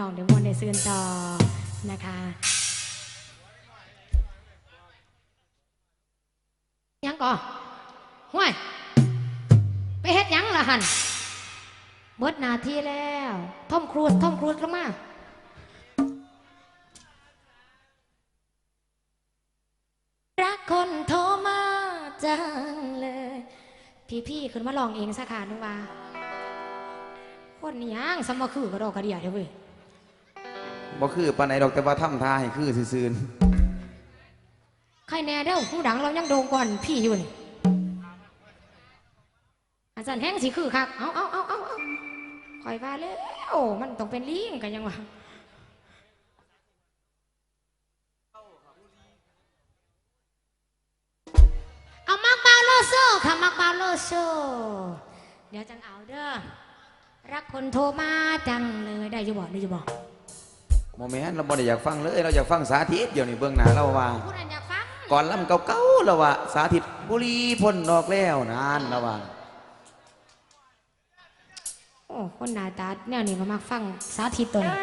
น้องเดี๋ยวมวนในเสื่นต่อนะคะยังก่อห้วยไปเฮ็ดยังละหันเบิดนาทีแล้วท่อมครูดท่อมครูดลงมารักคนโทรมาจังเลย พี่ๆขึ้นมาลองเองสักขานึงว่า คนนี้ยังสมมาคือกระดอกกระเดียเด้อเว้ย บ่คือปานไหนดอกแต่ว่าทำท่าให้คือซื่อใครแน่เด้อผู้ดังเรายังโดงก่อนพี่อยู่นี่อาจารย์แห้งสิคือคักเอาเอาเอาเอาเอาคอยว่าแล้ว มันต้องเป็นลิงกันยังวะเอามักบาโลโซค่ะมักบาโลโซเดี๋ยวจังเอาเด้อรักคนโทรมาจังเลยได้จะบอกได้จะบอก โมเมนต์เราบ่ได้อยากฟังเลยเราอยากฟังสาธิตเดี๋ยวนี้เบื้องหน้าเราว่าผู้นั้นอยากฟังก่อนลำเก่าๆเราว่าสาธิตบุรีพ่นดอกแล้วนานเราว่าโอ้คนหน้าตาแนวนี้ก็มักฟังสาธิตตัวนี้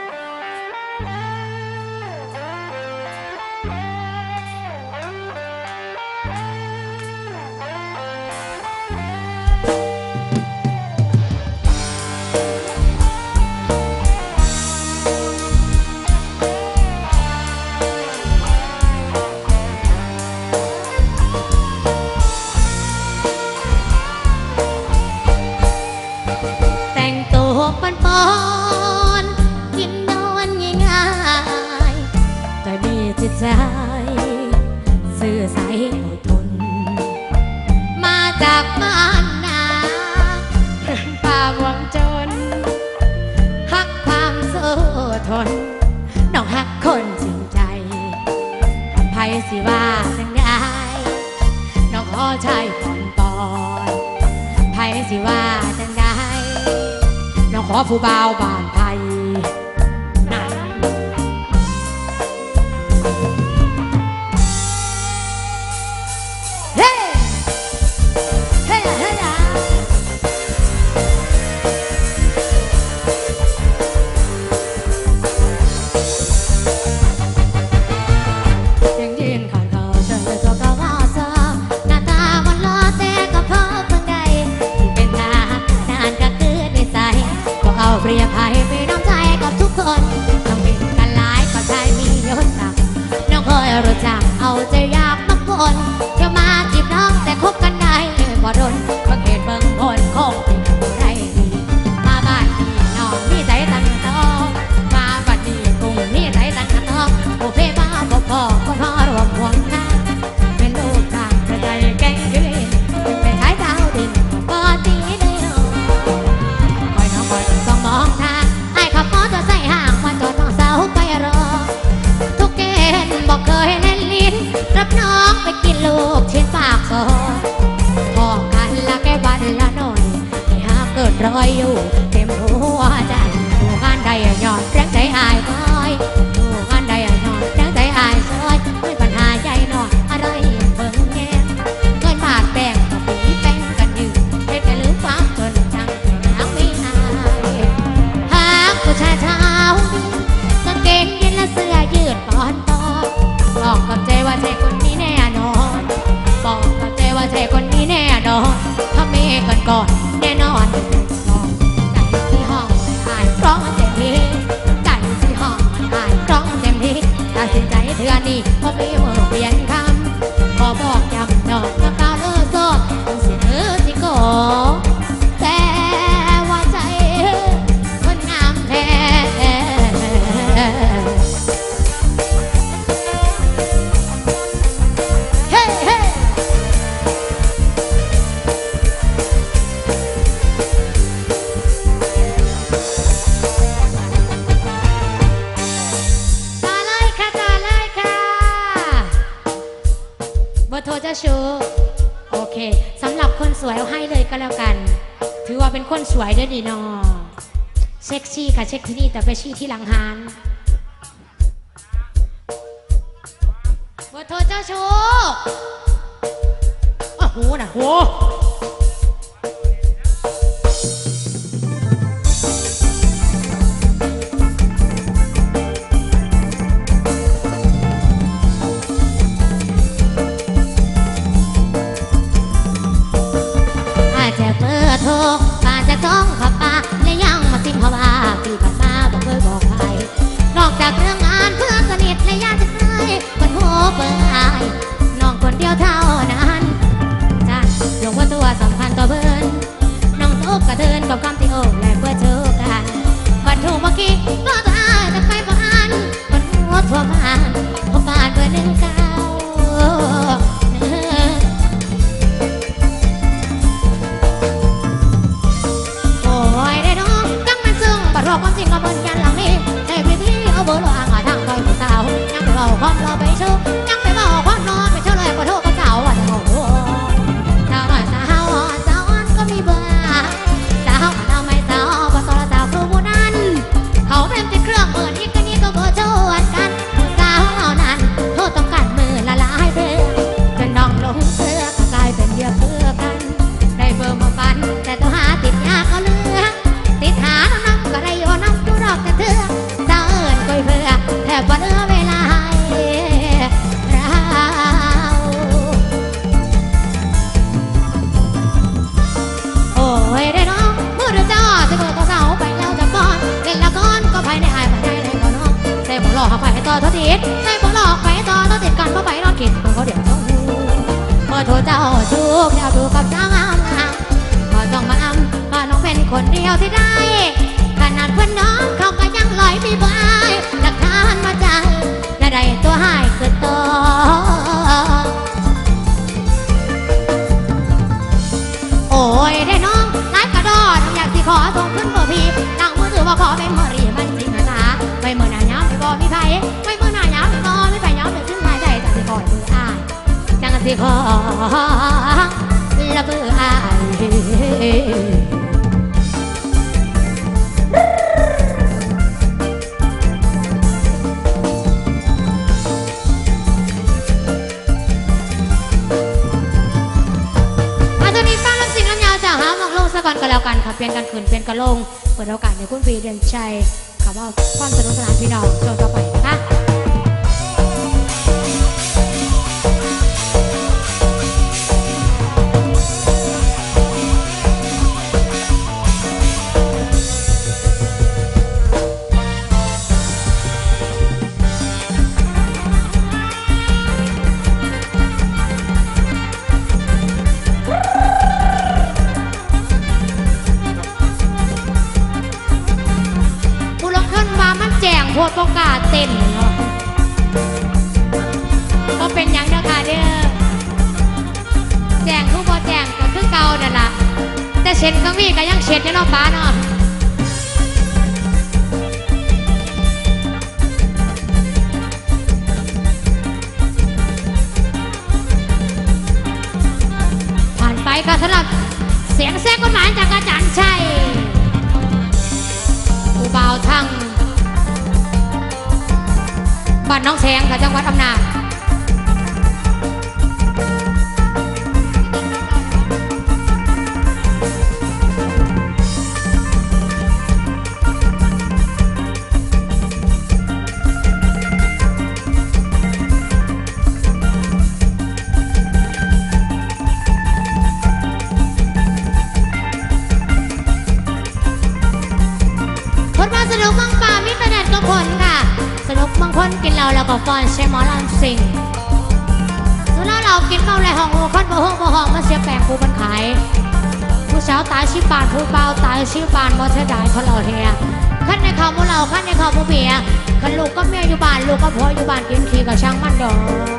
ป ผู้บ่าวบ้านไทย รู้จักเอาใจยากมากคนเที่ยวมาจีบน้องแต่คบ อยอยู่เต็มหัวใจดูงานใดหยอดแรงใจอายคอยดูงานใดหยอดแรงใจอายซอยไม่ปัญหาใหญ่หนออะไรเบิ่งแง่เงินบาทแบ่งปีแป้งกันอยู่เฮ็ดแต่ลืมความจนจังหางไม่อายหากผู้ชายเช้ากางเกงยีนและเสื้อยืดปอนปอนบอกกับใจว่าใช่คนนี้แน่นอนบอกกับใจว่าใช่คนนี้แน่นอนถ้าไมีกันก่อนแน่นอน อนใจเทือนี้เพราไมีมือเปลี่ยน คนสวยด้วยนี่นอเซ็กซี่ค่ะเช็คที่นี่แต่ไปชี้ที่หลังฮาน ผมโอ้ยไน้อตั้งมันซึ่งบัดรอควจริงก็เบิ่นยันหลังนี้ในพื้นที่เอาเบอร์โลอ่างทางคอยผู้สาวนั่งรอความรอไปเชื่อ คนเดียวที่ได้ ขนาดเพื่อนน้องเขาก็ยังลอยมีบายหลักฐานมาใจและได้ตัวหายคือตัวโอ้ยได้น้องนัดกระดอนอยากสิขอส่งขึ้นบอร์พี่นั่งมือถือว่าขอเป็นมอรีมันจริงนะจ๊ะไม่มือหน้าย้ำไม่บอกมีไผไม่มือหน้าย้ำไม่บอกไม่ไปย้ำไม่ขึ้นหายใจจังสิขอมืออายจังสิขอละมืออาย แล้วกันค่ะเปลี่ยนกันขืนเป็นกระลงเปิดโอกาสในคุณวีเดียนชัยคำว่าความสนุกสนานพี่น้องช่วงต่อไปนะคะ สำหรับเสียงแซ่กฎหมายจากอาจารย์ชัยผู้บ่าวทั้งบ้านน้องแสงค่ะจังหวัดอำนาจ แล้วก็ฟอนใช้หมอลำสิงสุราเรากินข้าวไรห้องโอ้คนบ่ห้องบ่ห้องมาเสียแปลงผู้บันขาย ผู้สาวตายชิบานผู้เบาวตายชิบานมอเสียดายเพราะเราเทียขั้นในข่าวมูเราขั้นในข่าวมูเบียขันลูกก็เมียอยู่บ้านลูกก็พ่ออยู่บ้านกินขี้กับช่างมันดอก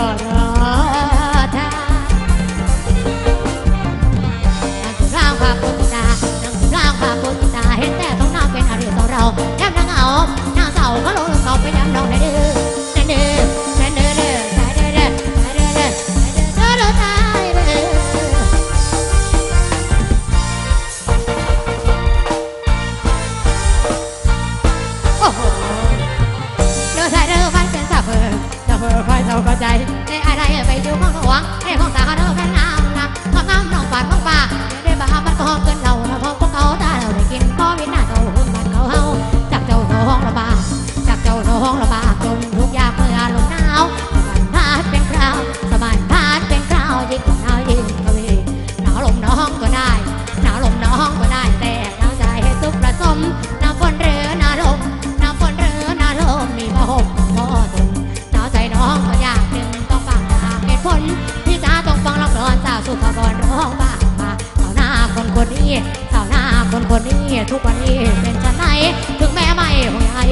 ใทุกวันนี้เป็นฉันไหนถึงแม่ไม่หัวใหญ่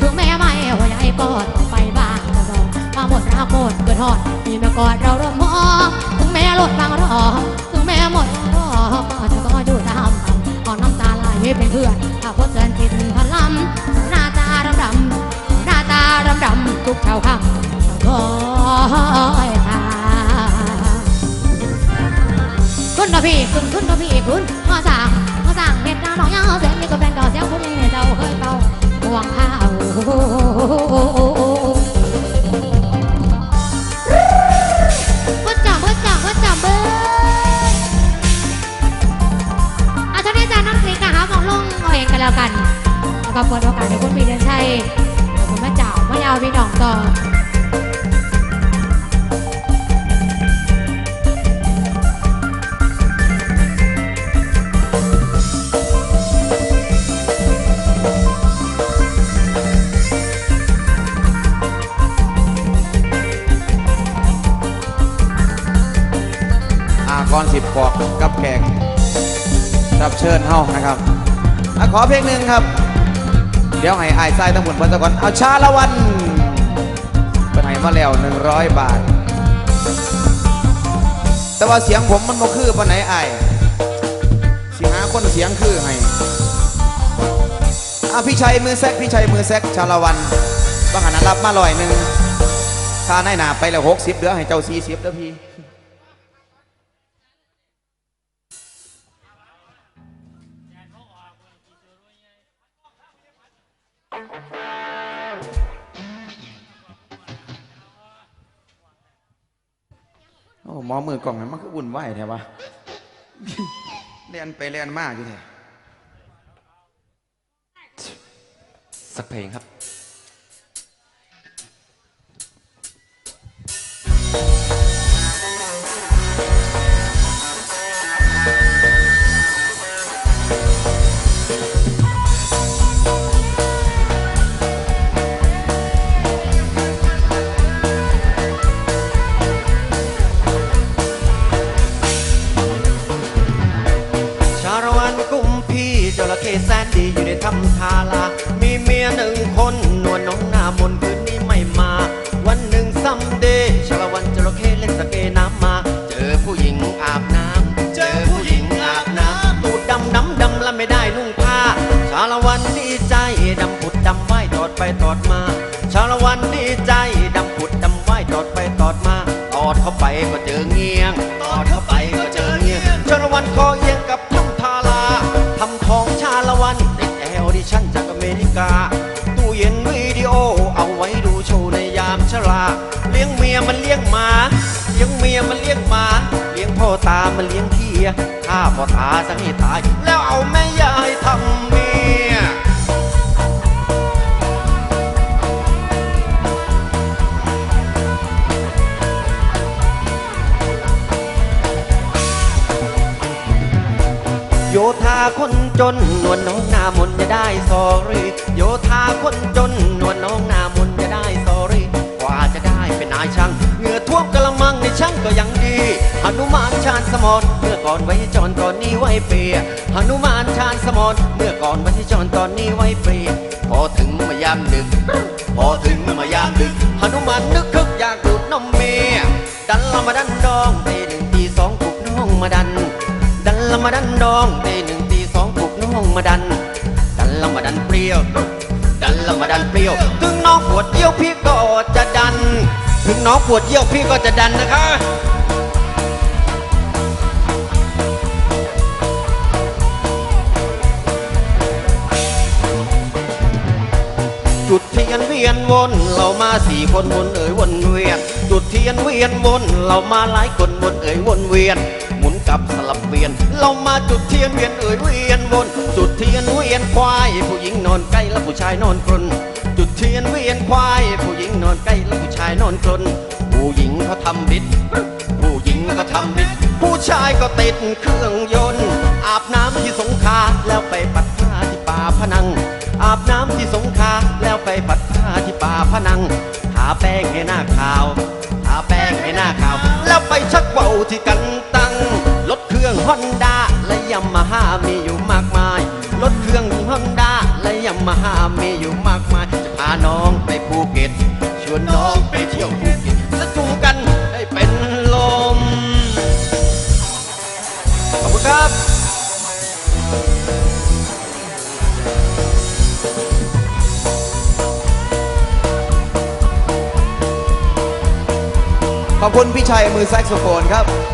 ถึงแม่ไม่หัวใหญ่ก็ต้องไปบ้างจะบอกมาหมดรักหมดเกิดทอดมีมากอดเราร่มหอถึงแม่ลดบางรอถึงแม่หมดรอก็จะก็อยู่ตามคำเอาน้ำตาไหลเป็นเพื่อนถ้าพบเจอติดพลัมหน้าตาดำดำหน้าตาดำดำทุกเช้าค่ำต้องคอยทาคุณกับพี่คุณคุณกับพี่คุณมาสั่งมาสั่งเม็ดน้ำหนองยาว ยงคุณนี่เจ้าเคยเป่าห่ว อากรสิบกอกกับแขกรับเชิญเฮานะครับอะขอเพลงหนึ่งครับ เดี๋ยวให้อายไส้ทั้งหมดพิ่นตะกอนเอาชาละวันเป็นให้มาแล้ว100บาท แต่ว่าเสียงผมมันบ่คือปานไหนอายสิหาคนเสียงคือให้อะพี่ชัยมือแซกพี่ชัยมือแซกชาละวันบางหันรับมาลอยหนึ่งค่าในหนาไปแล้ว60เหลือให้เจ้า40เด้อพี่ หมอมือกล่องนั้นมันคือวุ่นวายแท้วะเรียนไปเรียนมากอยู่แท้สักเพลงครับ ชาละวันดีใจดำผุดดำว่ายตอดไปตอดมาชาละวันดีใจดำผุดดำว่ายตอดไปตอดมาตอดเข้าไปก็เจอเงียงตอดเข้าไปก็เจอเงียงชาละวันคอเอียงกับทำทาลาทำทองชาละวันติดแอลดิชั่นจากอเมริกาตู้เย็นวิดีโอเอาไว้ดูโชว์ในยามชราเลี้ยงเมียมันเลี้ยงหมาเลี้ยงเมียมันเลี้ยงหมาเลี้ยงพ่อตามันเลี้ยงเทียฆ่าพ่อตาสังให้ตายแล้วเอา คนจนนวลน้องหน้ามนจะได้สอรี่โยธาคนจนนวลน้องหน้ามนจะได้สอรี่กว่าจะได้เป็นนายช่างเหงื่อท่วมกระมังในช่างก็ยังดีหนุมานชาญสมรเมื่อก่อนไว้จอนตอนนี้ไว้เปียหนุมานชาญสมรเมื่อก่อนไว้จอนตอนนี้ไว้เปียพอถึงมายามดึก พอถึงมายามดึกหนุมานนึกคึกอยากดูดนมเมียดันละมาดันดองตีหนึ่งตีสองปลุกน้องมาดัน ดันละมาดันดองตีหนึ่ง องปลุกน้องมาดัน ดันละมาดันเปรี้ยว ดันละมาดันเปรี้ยว ถึงน้องปวดเยี่ยวพี่ก็จะดัน ถึงน้องปวดเยี่ยวพี่ก็จะดันนะคะจุดเทียนเวียนวนเรามาสี่คนวนเอ่ยวนเวียน จุดเทียนเวียนวนเรามาหลายคนวนเอ่ยวนเวียน หมุนกลับสลับเวียน เรามาจุดเทียนเวียนเอ่ยเวียน ผู้ชายนอนกรนจุดเทียนเวียนควาย ผู้หญิงนอนใกล้และผู้ชายนอนกรนผู้หญิงเขาทำบิดผู้หญิงก็ทำบิดผู้ชายก็ติดเครื่องยนต์ อาบน้ำที่สงขาแล้วไปปัดผ้าที่ป่าพนัง อาบน้ำที่สงขาแล้วไปปัดผ้าที่ป่าพนังทาแป้งให้หน้าขาวทาแป้งให้หน้าขาว แล้วไปชักเบาที่กันตังรถเครื่องฮอนด้าและยามาฮ่ามีอยู่มากมาย ยามามีอยู่มากมายจะพาน้องไปภูเก็ตชวนน้องไปเที่ยวภูเก็ตและจูกันให้เป็นลม ขอบคุณครับขอบคุณพี่ชัยมือแซกโซโฟนครับ